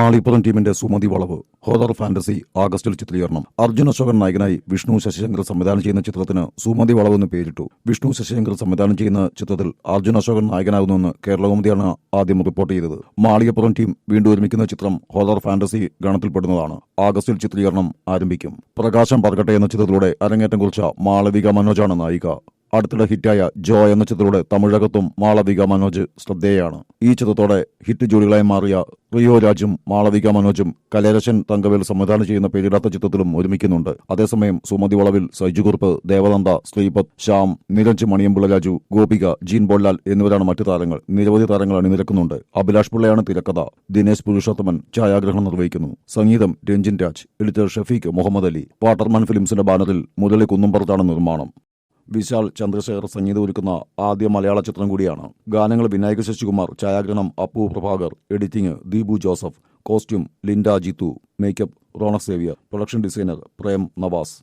ആളിപ്പുറം ടീമിന്റെ സുമതി വളവ് horror fantasy ആഗസ്റ്റിൽ ചിത്രീകരണം. അർജുൻ അശോകൻ നായകനായി വിഷ്ണു ശശിശങ്കർ സംവിധാനം ചെയ്യുന്ന ചിത്രത്തിന് സുമതി വളവ് എന്ന് പേരിട്ടു. വിഷ്ണു ശശിശങ്കർ സംവിധാനം ചെയ്യുന്ന ചിത്രത്തിൽ അർജുൻ അശോകൻ നായകനാകുന്നുവെന്ന് കേരളകൗമുദിയാണ് ആദ്യം റിപ്പോർട്ട് ചെയ്തത്. മാളികപ്പുറം ടീം വീണ്ടും ഒരുമിക്കുന്ന ചിത്രം ഹോറർ ഫാന്റസി ഗണത്തിൽപ്പെടുന്നതാണ്. ആഗസ്റ്റിൽ ചിത്രീകരണം ആരംഭിക്കും. പ്രകാശം പറക്കട്ടെ എന്ന ചിത്രത്തിലൂടെ അരങ്ങേറ്റം കുറിച്ച മാളവിക മനോജാണ് നായിക. അടുത്തിടെ ഹിറ്റായ ജോ എന്ന ചിത്രത്തിലൂടെ തമിഴകത്തും മാളവിക മനോജ് ശ്രദ്ധേയാണ്. ഈ ചിത്രത്തോടെ ഹിറ്റ് ജോഡികളായി മാറിയ റിയോ രാജും മാളവിക മനോജും കലേരശൻ തങ്കവേൽ സംവിധാനം ചെയ്യുന്ന പേരിടാത്ത ചിത്രത്തിലും ഒരുമിക്കുന്നുണ്ട്. അതേസമയം സുമതി വളവിൽ സൈജു കുറുപ്പ് ദേവനന്ദ ശ്രീപത് ശ്യാം നിരഞ്ജ് മണിയമ്പിള്ള രാജു ഗോപിക ജീൻ ബോൾലാൽ എന്നിവരാണ് മറ്റു താരങ്ങൾ. നിരവധി താരങ്ങൾ അണിനിരക്കുന്നുണ്ട്. അഭിലാഷ് പിള്ളയാണ് തിരക്കഥ. ദിനേശ് പുരുഷോത്തമൻ ഛായാഗ്രഹണം നിർവഹിക്കുന്നു. സംഗീതം രഞ്ജിൻ രാജ് എഡിറ്റർ ഷഫീഖ് മുഹമ്മദ് അലി. വാട്ടർമാൻ ഫിലിംസിന്റെ ബാനറിൽ മുരളി കുന്നുംപുറത്താണ് നിർമ്മാണം. വിശാൽ ചന്ദ്രശേഖർ സംഗീതം ഒരുക്കുന്ന ആദ്യ മലയാള ചിത്രം കൂടിയാണ്. ഗാനങ്ങൾ വിനായക ശശികുമാർ ഛായാഗ്രഹണം Appu Prabhakar editing Deepu Joseph costume Linda Jithu makeup Ronak Xavier production designer Prem Navas.